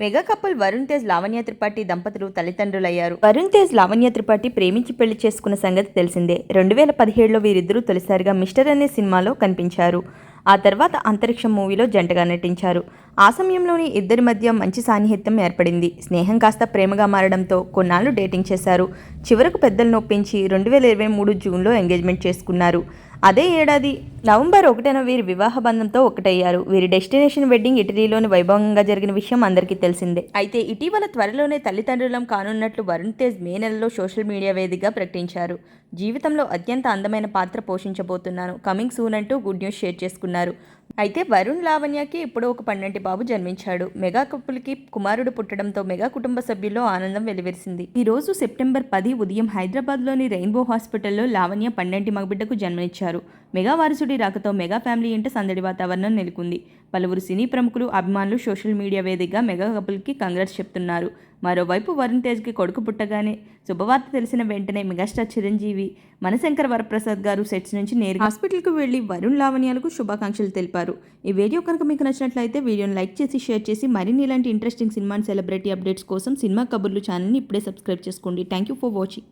Mega couple Varun Tej Lavanya Tripathi దంపతులు తల్లిదండ్రులయ్యారు. వరుణ్ తేజ్ లావణ్య త్రిపాఠి ప్రేమించి పెళ్ళి చేసుకున్న సంగతి తెలిసిందే. రెండు వేల పదిహేడులో వీరిద్దరూ తొలిసారిగా మిస్టర్ అనే సినిమాలో కనిపించారు. ఆ తర్వాత అంతరిక్షం మూవీలో జంటగా నటించారు. ఆ సమయంలోనే ఇద్దరి మధ్య మంచి సాన్నిహిత్యం ఏర్పడింది. స్నేహం కాస్త ప్రేమగా మారడంతో కొన్నాళ్ళు డేటింగ్ చేశారు. చివరకు పెద్దలను ఒప్పించి రెండు వేల ఇరవై మూడు జూన్లో ఎంగేజ్మెంట్ చేసుకున్నారు. అదే ఏడాది నవంబర్ ఒకటిన వీరి వివాహ బంధంతో ఒకటయ్యారు. వీరి డెస్టినేషన్ వెడ్డింగ్ ఇటలీలోని వైభవంగా జరిగిన విషయం అందరికీ తెలిసిందే. అయితే ఇటీవల త్వరలోనే తల్లిదండ్రులం కానున్నట్లు వరుణ్ తేజ్ మే నెలలో సోషల్ మీడియా వేదికగా ప్రకటించారు. జీవితంలో అత్యంత అందమైన పాత్ర పోషించబోతున్నాను కమింగ్ సూన్ అంటూ గుడ్ న్యూస్ షేర్ చేసుకున్నారు. అయితే వరుణ్ లావణ్యకి ఇప్పుడు ఒక పన్నెంటి బాబు జన్మించాడు. మెగా కప్పులకి కుమారుడు పుట్టడంతో మెగా కుటుంబ సభ్యుల్లో ఆనందం వెలువరిసింది. ఈ రోజు సెప్టెంబర్ పది ఉదయం హైదరాబాద్లోని రెయిన్బో హాస్పిటల్లో లావణ్య పన్నెంటి మగబిడ్డకు జన్మనిచ్చారు. మెగా వారసుడి రాకతో మెగా ఫ్యామిలీ ఇంట సందడి వాతావరణం నెలకొంది. పలువురు సినీ ప్రముఖులు అభిమానులు సోషల్ మీడియా వేదికగా మెగా కపుల్కి కంగ్రెస్ చెప్తున్నారు. మరోవైపు వరుణ్ తేజ్కి కొడుకు పుట్టగానే శుభవార్త తెలిసిన వెంటనే మెగాస్టార్ చిరంజీవి మనశంకర్ వరప్రసాద్ గారు సెట్స్ నుంచి నేరుగా హాస్పిటల్కు వెళ్ళి వరుణ్ లావణ్యాలకు శుభాకాంక్షలు తెలిపారు. ఈ వీడియో కనుక మీకు నచ్చినట్లయితే వీడియోని లైక్ చేసి షేర్ చేసి మరిన్ని ఇలాంటి ఇంట్రెస్టింగ్ సినిమా సెలబ్రిటీ అప్డేట్స్ కోసం సినిమా కబుర్లు ఛానల్ని ఇప్పుడే సబ్స్క్రైబ్ చేసుకోండి. Thank you for watching.